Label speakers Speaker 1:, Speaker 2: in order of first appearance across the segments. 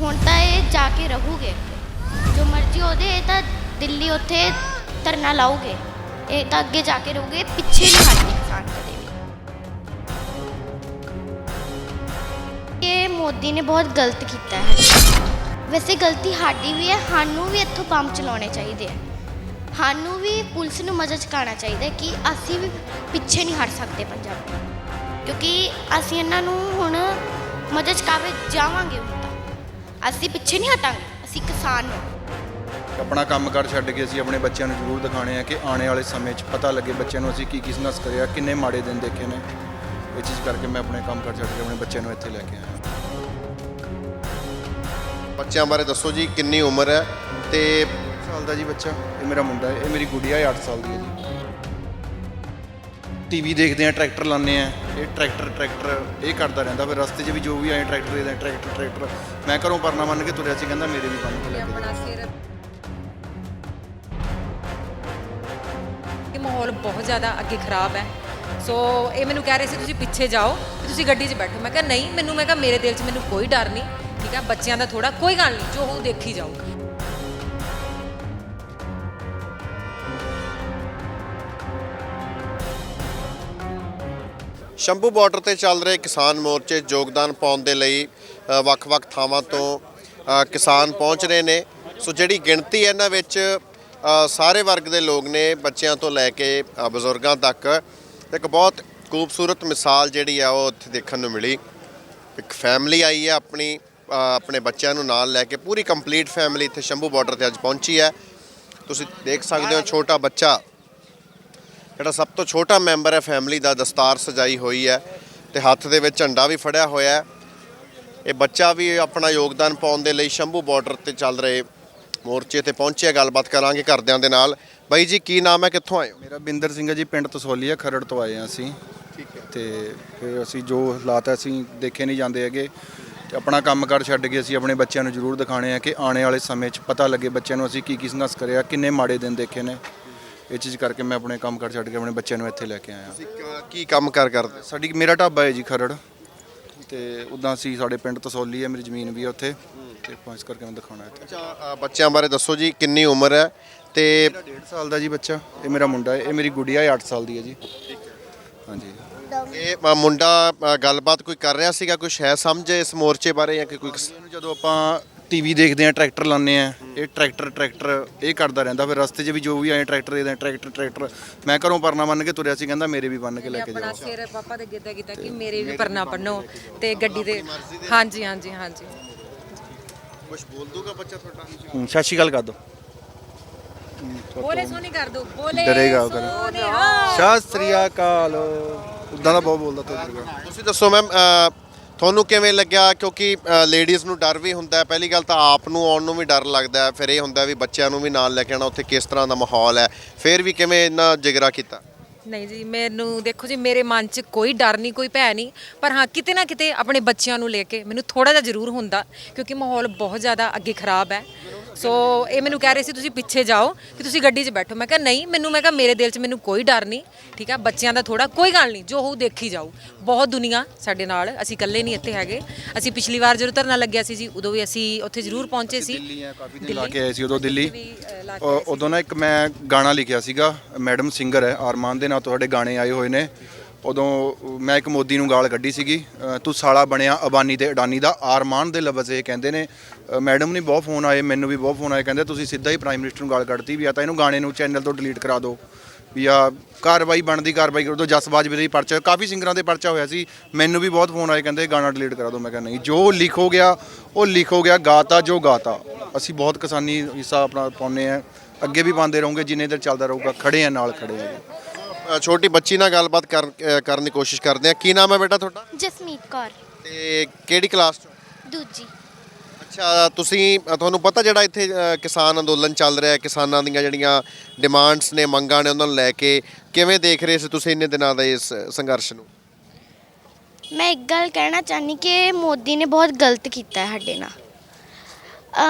Speaker 1: ਹੁਣ ਤਾਂ ਇਹ ਜਾ ਕੇ ਰਹੂਗੇ। ਜੋ ਮਰਜ਼ੀ ਉਹਦੇ, ਇਹ ਤਾਂ ਦਿੱਲੀ ਉੱਥੇ ਧਰਨਾ ਲਾਉਗੇ ਇਹ ਤਾਂ ਅੱਗੇ ਜਾ ਕੇ ਰਹੂਗੇ, ਪਿੱਛੇ ਨਹੀਂ ਹਟਦੇ ਕਿਸਾਨ ਕਦੇ ਵੀ। ਇਹ ਮੋਦੀ ਨੇ ਬਹੁਤ ਗਲਤ ਕੀਤਾ ਹੈ। ਵੈਸੇ ਗਲਤੀ ਸਾਡੀ ਵੀ ਹੈ, ਸਾਨੂੰ ਵੀ ਇੱਥੋਂ ਬੰਬ ਚਲਾਉਣੇ ਚਾਹੀਦੇ ਆ। ਸਾਨੂੰ ਵੀ ਪੁਲਿਸ ਨੂੰ ਮਦਦ ਚੁਕਾਉਣਾ ਚਾਹੀਦਾ ਕਿ ਅਸੀਂ ਵੀ ਪਿੱਛੇ ਨਹੀਂ ਹਟ ਸਕਦੇ ਪੰਜਾਬ ਤੋਂ। ਕਿਉਂਕਿ ਅਸੀਂ ਇਹਨਾਂ ਨੂੰ ਹੁਣ ਮਦਦ ਚੁਕਾਵੇ ਜਾਵਾਂਗੇ ਹੁਣ ਤਾਂ। ਅਸੀਂ ਪਿੱਛੇ ਨਹੀਂ ਹਟਾਂਗੇ ਅਸੀਂ ਕਿਸਾਨ ਹਾਂ।
Speaker 2: ਆਪਣਾ ਕੰਮ ਕਰ ਛੱਡ ਕੇ ਅਸੀਂ ਆਪਣੇ ਬੱਚਿਆਂ ਨੂੰ ਜ਼ਰੂਰ ਦਿਖਾਣੇ ਆ ਕਿ ਆਉਣੇ ਵਾਲੇ ਸਮੇਂ 'ਚ ਪਤਾ ਲੱਗੇ ਬੱਚਿਆਂ ਨੂੰ ਅਸੀਂ ਕੀ ਕੀ ਸੰਘਰਸ਼ ਕਰਿਆ ਕਿੰਨੇ ਮਾੜੇ ਦਿਨ ਦੇਖੇ ਨੇ। ਇਹ ਚੀਜ਼ ਕਰਕੇ ਮੈਂ ਆਪਣੇ ਕੰਮ ਕਰ ਛੱਡ ਕੇ ਆਪਣੇ ਬੱਚਿਆਂ ਨੂੰ ਇੱਥੇ ਲੈ ਕੇ ਆਇਆ।
Speaker 3: ਬੱਚਿਆਂ ਬਾਰੇ ਦੱਸੋ ਜੀ ਕਿੰਨੀ ਉਮਰ ਹੈ ਤੇ
Speaker 2: ਸਾਲ ਦਾ ਜੀ ਬੱਚਾ ਇਹ ਮੇਰਾ ਮੁੰਡਾ ਹੈ ਇਹ ਮੇਰੀ ਗੁੜੀਆ ਹੈ 8 ਸਾਲ ਦੀ ਹੈ ਜੀ। ਟੀਵੀ ਦੇਖਦੇ ਆ, ਟਰੈਕਟਰ ਲਾਉਂਦੇ ਆ, ਇਹ ਟਰੈਕਟਰ ਟਰੈਕਟਰ, ਇਹ ਕਰਦਾ ਰਹਿੰਦਾ। ਫਿਰ ਰਸਤੇ 'ਚ ਵੀ ਜੋ ਵੀ ਆਏ ਟਰੈਕਟਰ ਦੇ ਟਰੈਕਟਰ ਟਰੈਕਟਰ। ਮੈਂ ਘਰੋਂ ਪਰਨਾ ਮੰਨ ਕੇ ਤੁਰਿਆ ਸੀ, ਕਹਿੰਦਾ ਮੇਰੇ ਵੀ ਬੰਨ ਕੇ ਲੈ ਕੇ ਜਾਓ।
Speaker 4: ਸਿਰ ਮਾਹੌਲ ਬਹੁਤ ਜ਼ਿਆਦਾ ਅੱਗੇ ਖਰਾਬ ਹੈ। ਸੋ ਇਹ ਮੈਨੂੰ ਕਹਿ ਰਹੇ ਸੀ, ਤੁਸੀਂ ਪਿੱਛੇ ਜਾਓ ਤੇ ਤੁਸੀਂ ਗੱਡੀ 'ਚ ਬੈਠੋ। ਮੈਂ ਕਿਹਾ, ਨਹੀਂ, ਮੈਨੂੰ, ਮੈਂ ਕਿਹਾ, ਮੇਰੇ ਦਿਲ 'ਚ ਮੈਨੂੰ ਕੋਈ ਡਰ ਨਹੀਂ, ਠੀਕ ਹੈ? ਬੱਚਿਆਂ ਦਾ ਥੋੜਾ ਕੋਈ ਗੱਲ ਨਹੀਂ, ਜੋ ਹੋਊ ਦੇਖੀ ਜਾਓ।
Speaker 3: ਸ਼ੰਭੂ ਬਾਰਡਰ ਤੇ ਚੱਲ ਰਹੇ ਕਿਸਾਨ ਮੋਰਚੇ ਯੋਗਦਾਨ ਪਾਉਣ ਦੇ ਲਈ ਵੱਖ-ਵੱਖ ਥਾਵਾਂ ਤੋਂ ਕਿਸਾਨ ਪਹੁੰਚ ਰਹੇ ਨੇ। ਸੋ ਜਿਹੜੀ ਗਿਣਤੀ ਹੈ ਇਹਨਾਂ ਵਿੱਚ ਸਾਰੇ ਵਰਗ ਦੇ ਲੋਕ ਨੇ ਬੱਚਿਆਂ ਤੋਂ ਲੈ ਕੇ ਬਜ਼ੁਰਗਾਂ ਤੱਕ ਇੱਕ ਬਹੁਤ ਖੂਬਸੂਰਤ ਮਿਸਾਲ ਜਿਹੜੀ ਆ ਉਹ ਉੱਥੇ ਦੇਖਣ ਨੂੰ ਮਿਲੀ। ਇੱਕ ਫੈਮਿਲੀ ਆਈ ਹੈ ਆਪਣੀ ਆਪਣੇ ਬੱਚਿਆਂ ਨੂੰ ਨਾਲ ਲੈ ਕੇ ਪੂਰੀ ਕੰਪਲੀਟ ਫੈਮਿਲੀ ਇੱਥੇ ਸ਼ੰਭੂ ਬਾਰਡਰ ਤੇ ਅੱਜ ਪਹੁੰਚੀ ਹੈ। ਤੁਸੀਂ ਦੇਖ ਸਕਦੇ ਹੋ ਛੋਟਾ ਬੱਚਾ। ਜਿਹੜਾ ਸਭ ਤੋਂ ਛੋਟਾ ਮੈਂਬਰ ਹੈ ਫੈਮਿਲੀ ਦਾ ਦਸਤਾਰ ਸਜਾਈ ਹੋਈ ਹੈ ਤੇ ਹੱਥ ਦੇ ਵਿੱਚ ਝੰਡਾ ਵੀ ਫੜਿਆ ਹੋਇਆ ਹੈ। ਇਹ ਬੱਚਾ ਵੀ ਆਪਣਾ ਯੋਗਦਾਨ ਪਾਉਣ ਦੇ ਲਈ ਸ਼ੰਭੂ ਬਾਰਡਰ ਤੇ ਚੱਲ ਰਹੇ ਮੋਰਚੇ ਤੇ ਪਹੁੰਚਿਆ। ਗੱਲਬਾਤ ਕਰਾਂਗੇ ਘਰਦਿਆਂ ਦੇ ਨਾਲ। ਬਾਈ ਜੀ ਕੀ ਨਾਮ ਹੈ? ਕਿੱਥੋਂ ਆਏ ਹੋ?
Speaker 2: ਮੇਰਾ ਬਿੰਦਰ ਸਿੰਘ ਹੈ ਜੀ ਪਿੰਡ ਤਸੋਲੀ ਹੈ ਖਰੜ ਤੋਂ ਆਏ ਹਾਂ ਅਸੀਂ।
Speaker 3: ਠੀਕ ਹੈ।
Speaker 2: ਤੇ ਫਿਰ ਅਸੀਂ ਜੋ ਹਾਲਾਤ ਹੈ ਅਸੀਂ ਦੇਖੇ ਨਹੀਂ ਜਾਂਦੇ ਹੈਗੇ। ਤੇ ਆਪਣਾ ਕੰਮ ਕਰ ਛੱਡ ਕੇ ਅਸੀਂ ਆਪਣੇ ਬੱਚਿਆਂ ਨੂੰ ਜ਼ਰੂਰ ਦਿਖਾਣੇ ਆ ਕਿ ਆਉਣੇ ਵਾਲੇ ਸਮੇਂ 'ਚ ਪਤਾ ਲੱਗੇ ਬੱਚਿਆਂ ਨੂੰ ਅਸੀਂ ਕੀ ਕੀ ਸੰਘਰਸ਼ ਕਰਿਆ ਕਿੰਨੇ ਮਾੜੇ ਦਿਨ ਦੇਖੇ ਨੇ। ਇਹ ਚੀਜ਼ ਕਰਕੇ ਮੈਂ ਆਪਣੇ ਕੰਮ ਕਰ ਛੱਡ ਕੇ ਆਪਣੇ ਬੱਚਿਆਂ ਨੂੰ ਇੱਥੇ ਲੈ ਕੇ ਆਇਆ।
Speaker 3: ਤੁਸੀਂ ਕ- ਕੀ ਕੰਮ ਕਰ ਕਰਦੇ?
Speaker 2: ਸਾਡੀ ਮੇਰਾ ਢਾਬਾ ਹੈ ਜੀ ਖਰੜ। ਤੇ ਉਦਾਂ ਅਸੀਂ ਸਾਡੇ ਪਿੰਡ ਤਸੋਲੀ ਹੈ ਮੇਰੀ ਜ਼ਮੀਨ ਵੀ ਹੈ ਉੱਥੇ। ਤੇ ਆਪਾਂ ਇਸ ਕਰਕੇ ਮੈਂ ਦਿਖਾਉਣਾ ਇੱਥੇ।
Speaker 3: ਅੱਛਾ ਅ, ਬੱਚਿਆਂ ਬਾਰੇ ਦੱਸੋ ਜੀ ਕਿੰਨੀ ਉਮਰ ਹੈ? ਤੇ
Speaker 2: ਮੇਰਾ 1.5 ਸਾਲ ਦਾ ਜੀ ਬੱਚਾ ਇਹ ਮੇਰਾ ਮੁੰਡਾ ਹੈ ਇਹ ਮੇਰੀ ਗੁੜੀਆ ਹੈ 8 ਸਾਲ ਦੀ ਹੈ ਜੀ। ਹਾਂਜੀ।
Speaker 3: ਇਹ ਅ, ਮੁੰਡਾ ਅ, ਗੱਲਬਾਤ ਕੋਈ ਕਰ ਰਿਹਾ ਸੀਗਾ? ਕੁਝ ਹੈ ਸਮਝ ਇਸ ਮੋਰਚੇ ਬਾਰੇ ਜਾਂ ਕਿ ਕੋਈ
Speaker 2: ਇਹਨੂੰ ਜਦੋਂ ਆਪਾਂ ਟੀਵੀ ਦੇਖਦੇ ਆ ਟਰੈਕਟਰ ਲਾਉਂਦੇ ਆ ਇਹ ਟਰੈਕਟਰ ਟਰੈਕਟਰ ਇਹ ਕਰਦਾ ਰਹਿੰਦਾ। ਫਿਰ ਰਸਤੇ 'ਚ ਵੀ ਜੋ ਵੀ ਆਏ ਟਰੈਕਟਰ ਦੇ ਟਰੈਕਟਰ ਟਰੈਕਟਰ। ਮੈਂ ਘਰੋਂ ਪਰਨਾ ਮੰਨ ਕੇ ਤੁਰਿਆ ਸੀ ਕਹਿੰਦਾ ਮੇਰੇ ਵੀ ਬੰਨ ਕੇ ਲੈ ਕੇ
Speaker 4: ਆਪਣਾ
Speaker 2: ਜਾਓ।
Speaker 4: ਸਿਰ ਪਾਪਾ ਦੇ ਗਿੱਧਾ ਕੀਤਾ ਕਿ ਮੇਰੇ ਵੀ ਪਰਨਾ ਪੰਨੋ ਤੇ ਗੱਡੀ ਦੇ ਹਾਂਜੀ ਹਾਂਜੀ ਹਾਂਜੀ।
Speaker 3: ਕੁਝ ਬੋਲ ਦੂਗਾ ਬੱਚਾ ਤੁਹਾਡਾ?
Speaker 2: ਹੂੰ, ਸਤਿ ਸ਼੍ਰੀ ਅਕਾਲ ਕਰ ਦੋ।
Speaker 4: ਬੋਲੇ ਸੋਨੀ ਕਰ ਦੋ ਬੋਲੇ
Speaker 2: ਡਰੇਗਾ ਉਹ ਕਰ।
Speaker 4: ਸੋਨੀ ਹਾਂ।
Speaker 2: ਸਤਿ ਸ੍ਰੀ ਅਕਾਲ। ਉਦਾਂ ਦਾ ਬਹੁਤ ਬੋਲਦਾ ਤੁਹਾਡੇ
Speaker 3: ਤੁਸੀਂ ਦੱਸੋ ਮੈਮ ਤੁਹਾਨੂੰ ਕਿਵੇਂ ਲੱਗਿਆ? ਕਿਉਂਕਿ ਲੇਡੀਜ਼ ਨੂੰ ਡਰ ਵੀ ਹੁੰਦਾ ਹੈ। ਪਹਿਲੀ ਗੱਲ ਤਾਂ ਆਪ ਨੂੰ ਆਉਣ ਨੂੰ ਵੀ ਡਰ ਲੱਗਦਾ ਹੈ। ਫਿਰ ਇਹ ਹੁੰਦਾ ਵੀ ਬੱਚਿਆਂ ਨੂੰ ਵੀ ਨਾਲ ਲੈ ਕੇ ਆਉਣਾ। ਉੱਥੇ ਕਿਸ ਤਰ੍ਹਾਂ ਦਾ ਮਾਹੌਲ ਹੈ? ਫਿਰ ਵੀ ਕਿਵੇਂ ਇੰਨਾ ਜਿਗਰਾ ਕੀਤਾ?
Speaker 4: ਨਹੀਂ ਜੀ, ਮੈਨੂੰ, ਦੇਖੋ ਜੀ, ਮੇਰੇ ਮਨ 'ਚ ਕੋਈ ਡਰ ਨਹੀਂ, ਕੋਈ ਭੈ ਨਹੀਂ। ਪਰ ਹਾਂ, ਕਿਤੇ ਨਾ ਕਿਤੇ ਆਪਣੇ ਬੱਚਿਆਂ ਨੂੰ ਲੈ ਕੇ ਮੈਨੂੰ ਥੋੜਾ ਜਿਹਾ ਜ਼ਰੂਰ ਹੁੰਦਾ, ਕਿਉਂਕਿ ਮਾਹੌਲ ਬਹੁਤ ਜ਼ਿਆਦਾ ਅੱਗੇ ਖਰਾਬ ਹੈ। ਸੋ ਇਹ ਮੈਨੂੰ ਕਹਿ ਰਹੇ ਸੀ ਤੁਸੀਂ ਪਿੱਛੇ ਜਾਓ ਕਿ ਤੁਸੀਂ ਗੱਡੀ 'ਚ ਬੈਠੋ। ਮੈਂ ਕਿਹਾ ਨਹੀਂ ਮੈਨੂੰ ਮੈਂ ਕਿਹਾ ਮੇਰੇ ਦਿਲ 'ਚ ਮੈਨੂੰ ਕੋਈ ਡਰ ਨਹੀਂ ਠੀਕ ਹੈ ਬੱਚਿਆਂ ਦਾ ਥੋੜਾ ਕੋਈ ਗੱਲ ਨਹੀਂ ਜੋ ਹੋਊ ਦੇਖੀ ਜਾਊ। ਬਹੁਤ ਦੁਨੀਆ ਸਾਡੇ ਨਾਲ ਅਸੀਂ ਇਕੱਲੇ ਨਹੀਂ ਇੱਥੇ ਹੈਗੇ। ਅਸੀਂ ਪਿਛਲੀ ਵਾਰ ਜਦੋਂ ਧਰਨਾ ਲੱਗਿਆ ਸੀ ਜੀ ਉਦੋਂ ਵੀ ਅਸੀਂ ਉੱਥੇ ਜ਼ਰੂਰ ਪਹੁੰਚੇ ਸੀ।
Speaker 2: ਦਿੱਲੀ ਆ ਕਾਫੀ ਦਿਨ ਲਾ ਕੇ ਆਏ ਸੀ ਉਦੋਂ ਦਿੱਲੀ। ਉਦੋਂ ਨਾ ਇੱਕ ਮੈਂ ਗਾਣਾ ਲਿਖਿਆ ਸੀਗਾ ਮੈਡਮ ਸਿੰਗਰ ਹੈ ਆਰਮਾਨ ਦੇ ਨਾਂ ਤੁਹਾਡੇ ਗਾਣੇ ਆਏ ਹੋਏ ਨੇ। ਉਦੋਂ ਮੈਂ ਇੱਕ ਮੋਦੀ ਨੂੰ ਗਾਲ ਕੱਢੀ ਸੀਗੀ ਤੂੰ ਸਾਲਾ ਬਣਿਆ ਅਬਾਨੀ ਤੇ ਅਡਾਨੀ ਦਾ ਆਰਮਾਨ ਦੇ ਲਫ਼ਜ਼ ਇਹ ਕਹਿੰਦੇ ਨੇ। ਮੈਡਮ ਨੇ ਬਹੁਤ ਫੋਨ ਆਏ, ਮੈਨੂੰ ਵੀ ਬਹੁਤ ਫੋਨ ਆਏ, ਕਹਿੰਦੇ ਤੁਸੀਂ ਸਿੱਧਾ ਹੀ ਪ੍ਰਾਈਮ ਮਿਨਿਸਟਰ ਨੂੰ ਗਾਲ ਕੱਢਤੀ ਵੀ ਆ, ਤਾਂ ਇਹਨੂੰ ਗਾਣੇ ਨੂੰ ਚੈਨਲ ਤੋਂ ਡਿਲੀਟ ਕਰਾ ਦਿਓ। ਵੀ ਆ, ਕਾਰਵਾਈ ਬਣਦੀ, ਕਾਰਵਾਈ ਕਰੋ ਤੋਂ ਜਸਬਾਜ ਵੀ ਪਰਚਾ, ਕਾਫੀ ਸਿੰਗਰਾਂ ਦੇ ਪਰਚਾ ਹੋਇਆ ਸੀ, ਮੈਨੂੰ ਵੀ ਬਹੁਤ ਫੋਨ ਆਏ, ਕਹਿੰਦੇ ਗਾਣਾ ਡਿਲੀਟ ਕਰਾ ਦਿਓ। ਮੈਂ ਕਿਹਾ ਨਹੀਂ, ਜੋ ਲਿਖੋ ਗਿਆ, ਉਹ ਲਿਖੋ ਗਿਆ, ਗਾਤਾ ਜੋ ਗਾਤਾ। ਅਸੀਂ ਬਹੁਤ ਕਿਸਾਨੀ ਹਿੱਸਾ ਆਪਣਾ ਪਾਉਂਦੇ ਆ ਅੱਗੇ ਵੀ ਪਾਉਂਦੇ ਰਹੋਗੇ, ਜਿੰਨੇ ਦਿਨ ਚੱਲਦਾ ਰਹੂਗਾ ਖੜੇ ਆ ਨਾਲ ਖੜੇ ਆ
Speaker 3: ਅ, ਛੋਟੀ ਬੱਚੀ ਨਾਲ ਗੱਲਬਾਤ ਕਰ- ਅ, ਕਰਨ ਦੀ ਕੋਸ਼ਿਸ਼ ਕਰਦੇ ਆ ਕੀ ਨਾਮ ਹੈ ਬੇਟਾ ਤੁਹਾਡਾ?
Speaker 1: ਜਸਮੀਤ ਕੌਰ।
Speaker 3: ਤੇ ਕਿਹੜੀ ਕਲਾਸ ਚ
Speaker 1: ਦੂਜੀ।
Speaker 3: ਅੱਛਾ ਤੁਸੀਂ ਅ, ਤੁਹਾਨੂੰ ਪਤਾ ਜਿਹੜਾ ਇੱਥੇ ਅ, ਕਿਸਾਨ ਅੰਦੋਲਨ ਚੱਲ ਰਿਹਾ ਹੈ ਕਿਸਾਨਾਂ ਦੀਆਂ ਜਿਹੜੀਆਂ ਡਿਮਾਂਡਸ ਨੇ ਮੰਗਾਂ ਨੇ ਉਹਨਾਂ ਨੂੰ ਲੈ ਕੇ ਕਿਵੇਂ ਦੇਖ ਰਹੇ ਸੀ ਤੁਸੀਂ ਇੰਨੇ ਦਿਨਾਂ ਦਾ ਇਸ ਸੰਘਰਸ਼ ਨੂੰ?
Speaker 1: ਮੈਂ ਇੱਕ ਗੱਲ ਕਹਿਣਾ ਚਾਹਨੀ ਕਿ ਮੋਦੀ ਨੇ ਬਹੁਤ ਗਲਤ ਕੀਤਾ ਹੈ ਸਾਡੇ ਨਾਲ।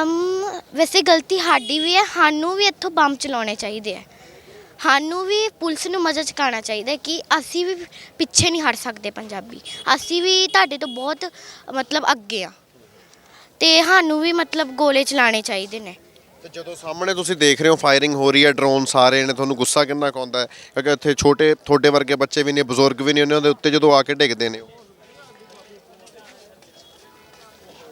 Speaker 1: ਅਮ ਵੈਸੇ ਗਲਤੀ ਸਾਡੀ ਵੀ ਹੈ ਸਾਨੂੰ ਵੀ ਇੱਥੋਂ ਬੰਬ ਚਲਾਉਣੇ ਚਾਹੀਦੇ ਆ ਸਾਨੂੰ ਵੀ ਪੁਲਿਸ ਨੂੰ ਮਦਦ ਚੁਕਾਉਣਾ ਚਾਹੀਦਾ ਕਿ ਅਸੀਂ ਵੀ ਪਿੱਛੇ ਨਹੀਂ ਹਟ ਸਕਦੇ ਪੰਜਾਬੀ। ਅਸੀਂ ਵੀ ਤੁਹਾਡੇ ਤੋਂ ਬਹੁਤ ਮਤਲਬ ਅੱਗੇ ਆ। ਤੇ ਸਾਨੂੰ ਵੀ ਮਤਲਬ ਗੋਲੇ ਚਲਾਣੇ ਚਾਹੀਦੇ ਨੇ।
Speaker 3: ਤੇ ਜਦੋਂ ਸਾਹਮਣੇ ਤੁਸੀਂ ਦੇਖ ਰਹੇ ਹੋ ਫਾਇਰਿੰਗ ਹੋ ਰਹੀ ਹੈ ਡਰੋਨ ਸਾਰੇ ਨੇ ਤੁਹਾਨੂੰ ਗੁੱਸਾ ਕਿੰਨਾ ਕੁ ਆਉਂਦਾ ਹੈ? ਕਿਉਂਕਿ ਇੱਥੇ ਛੋਟੇ ਤੁਹਾਡੇ ਵਰਗੇ ਬੱਚੇ ਵੀ ਨੇ ਬਜ਼ੁਰਗ ਵੀ ਨੇ ਉਹਨਾਂ ਦੇ ਉੱਤੇ ਜਦੋਂ ਆ ਕੇ ਡਿੱਗਦੇ ਨੇ ਉਹ।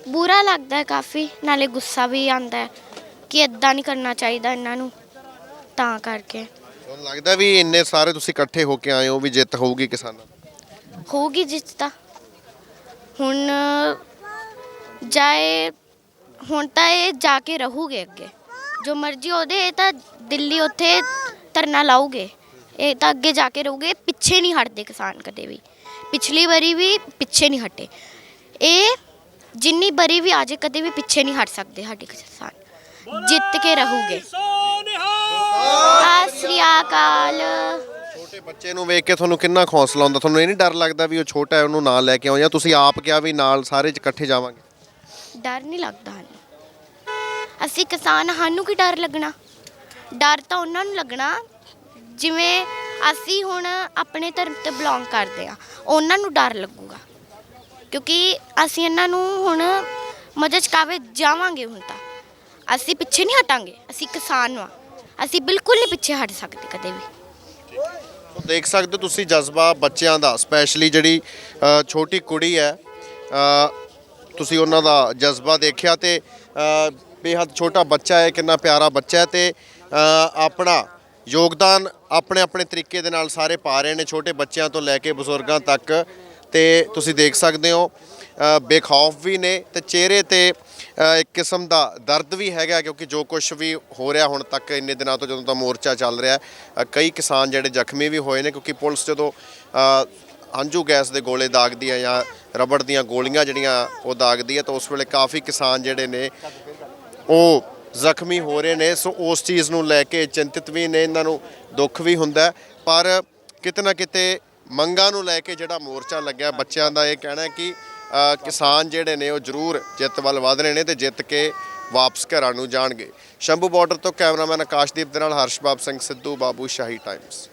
Speaker 1: ਬੁਰਾ ਲੱਗਦਾ ਹੈ ਕਾਫੀ ਨਾਲੇ ਗੁੱਸਾ ਵੀ ਆਉਂਦਾ ਹੈ ਕਿ ਇਦਾਂ ਨਹੀਂ ਕਰਨਾ ਚਾਹੀਦਾ ਇਹਨਾਂ ਨੂੰ ਤਾਂ ਕਰਕੇ।
Speaker 3: ਤੁਹਾਨੂੰ ਲੱਗਦਾ ਵੀ ਇੰਨੇ ਸਾਰੇ ਤੁਸੀਂ ਇਕੱਠੇ ਹੋ ਕੇ ਆਏ ਹੋ ਵੀ ਜਿੱਤ ਹੋਊਗੀ ਕਿਸਾਨਾਂ ਦੀ?
Speaker 1: ਹੋਊਗੀ ਜਿੱਤ ਤਾਂ। ਹੁਣ ਜਾਏ, ਹੁਣ ਤਾਂ ਇਹ ਜਾ ਕੇ ਰਹੂਗੇ ਅੱਗੇ। ਜੋ ਮਰਜ਼ੀ ਉਹਦੇ ਇਹ ਤਾਂ ਦਿੱਲੀ ਉੱਥੇ ਧਰਨਾ ਲਾਉਗੇ ਇਹ ਤਾਂ ਅੱਗੇ ਜਾ ਕੇ ਰਹੂਗੇ, ਪਿੱਛੇ ਨਹੀਂ ਹਟਦੇ ਕਿਸਾਨ ਕਦੇ ਵੀ। ਪਿਛਲੀ ਵਾਰੀ ਵੀ ਪਿੱਛੇ ਨਹੀਂ ਹਟੇ। ਇਹ ਜਿੰਨੀ ਵਾਰੀ ਵੀ ਆਜੇ ਕਦੇ ਵੀ ਪਿੱਛੇ ਨਹੀਂ ਹਟ ਸਕਦੇ ਸਾਡੇ ਕਿਸਾਨ। ਜਿੱਤ ਕੇ ਰਹੂਗੇ। ਸਤਿ ਸ੍ਰੀ ਅਕਾਲ।
Speaker 3: ਛੋਟੇ ਬੱਚੇ ਨੂੰ ਵੇਖ ਕੇ ਤੁਹਾਨੂੰ ਕਿੰਨਾ ਹੌਸਲਾ ਹੁੰਦਾ ਤੁਹਾਨੂੰ ਇਹ ਨਹੀਂ ਡਰ ਲੱਗਦਾ ਵੀ ਉਹ ਛੋਟਾ ਹੈ ਉਹਨੂੰ ਨਾਲ ਲੈ ਕੇ ਆਓ ਜਾਂ ਤੁਸੀਂ ਆਪ ਕਿਹਾ ਵੀ ਨਾਲ ਸਾਰੇ ਇਕੱਠੇ ਜਾਵਾਂਗੇ?
Speaker 1: ਡਰ ਨਹੀਂ ਲੱਗਦਾ ਸਾਨੂੰ। ਅਸੀਂ ਕਿਸਾਨ ਸਾਨੂੰ ਕੀ ਡਰ ਲੱਗਣਾ? ਡਰ ਤਾਂ ਉਹਨਾਂ ਨੂੰ ਲੱਗਣਾ ਜਿਵੇਂ ਅਸੀਂ ਹੁਣ ਆਪਣੇ ਧਰਮ ਤੇ ਬਿਲੋਂਗ ਕਰਦੇ ਆ ਉਹਨਾਂ ਨੂੰ ਡਰ ਲੱਗੂਗਾ। ਕਿਉਂਕਿ ਅਸੀਂ ਇਹਨਾਂ ਨੂੰ ਹੁਣ ਮਦਦ ਚਕਾਵੇ ਜਾਵਾਂਗੇ ਹੁਣ ਤਾਂ? ਅਸੀਂ ਪਿੱਛੇ ਨਹੀਂ ਹਟਾਂਗੇ ਅਸੀਂ ਕਿਸਾਨ ਵਾਂ ਅਸੀਂ ਬਿਲਕੁਲ ਨਹੀਂ ਪਿੱਛੇ ਹਟ ਸਕਦੇ ਕਦੇ ਵੀ।
Speaker 3: ਸੋ ਦੇਖ ਸਕਦੇ ਹੋ ਤੁਸੀਂ ਜਜ਼ਬਾ ਬੱਚਿਆਂ ਦਾ ਸਪੈਸ਼ਲੀ ਜਿਹੜੀ ਅ, ਛੋਟੀ ਕੁੜੀ ਹੈ ਅ, ਤੁਸੀਂ ਉਹਨਾਂ ਦਾ ਜਜ਼ਬਾ ਦੇਖਿਆ ਤੇ ਅ, ਬੇਹੱਦ ਛੋਟਾ ਬੱਚਾ ਹੈ ਕਿੰਨਾ ਪਿਆਰਾ ਬੱਚਾ ਹੈ ਤੇ ਅ, ਆਪਣਾ ਯੋਗਦਾਨ ਆਪਣੇ ਆਪਣੇ ਤਰੀਕੇ ਦੇ ਨਾਲ ਸਾਰੇ ਪਾ ਰਹੇ ਨੇ ਛੋਟੇ ਬੱਚਿਆਂ ਤੋਂ ਲੈ ਕੇ ਬਜ਼ੁਰਗਾਂ ਤੱਕ ਤੇ ਤੁਸੀਂ ਦੇਖ ਸਕਦੇ ਹੋ ਬੇਖੌਫ ਵੀ ਨੇ ਤੇ ਚਿਹਰੇ ਤੇ ਇੱਕ ਕਿਸਮ ਦਾ ਦਰਦ ਵੀ ਹੈਗਾ ਕਿਉਂਕਿ ਜੋ ਕੁਝ ਵੀ ਹੋ ਰਿਹਾ ਹੁਣ ਤੱਕ ਇੰਨੇ ਦਿਨਾਂ ਤੋਂ ਜਦੋਂ ਦਾ ਮੋਰਚਾ ਚੱਲ ਰਿਹਾ ਕਈ ਕਿਸਾਨ ਜਿਹੜੇ ਜ਼ਖਮੀ ਵੀ ਹੋਏ ਨੇ ਕਿਉਂਕਿ ਪੁਲਿਸ ਜਦੋਂ ਹੰਝੂ ਗੈਸ ਦੇ ਗੋਲੇ ਦਾਗਦੀ ਹੈ ਜਾਂ ਰਬੜ ਦੀਆਂ ਗੋਲੀਆਂ ਜਿਹੜੀਆਂ ਉਹ ਦਾਗਦੀ ਹੈ ਤਾਂ ਉਸ ਵੇਲੇ ਕਾਫੀ ਕਿਸਾਨ ਜਿਹੜੇ ਨੇ ਉਹ ਜ਼ਖਮੀ ਹੋ ਰਹੇ ਨੇ, ਸੋ ਉਸ ਚੀਜ਼ ਨੂੰ ਲੈ ਕੇ ਚਿੰਤਿਤ ਵੀ ਨੇ, ਇਹਨਾਂ ਨੂੰ ਦੁੱਖ ਵੀ ਹੁੰਦਾ ਪਰ ਕਿਤੇ ਨਾ ਕਿਤੇ ਮੰਗਾਂ ਨੂੰ ਲੈ ਕੇ ਜਿਹੜਾ ਮੋਰਚਾ ਲੱਗਿਆ, ਬੱਚਿਆਂ ਦਾ ਇਹ ਕਹਿਣਾ ਕਿ ਕਿਸਾਨ ਜਿਹੜੇ ਨੇ ਉਹ ਜ਼ਰੂਰ ਜਿੱਤ ਵੱਲ ਵਧ ਰਹੇ ਨੇ ਤੇ ਜਿੱਤ ਕੇ ਵਾਪਸ ਘਰਾਂ ਨੂੰ ਜਾਣਗੇ। ਸ਼ੰਭੂ ਬਾਰਡਰ ਤੋਂ ਕੈਮਰਾਮੈਨ ਆਕਾਸ਼ਦੀਪ ਦੇ ਨਾਲ ਹਰਸ਼ਬਾਬ ਸਿੰਘ ਸਿੱਧੂ, ਬਾਬੂ ਸ਼ਾਹੀ ਟਾਈਮਸ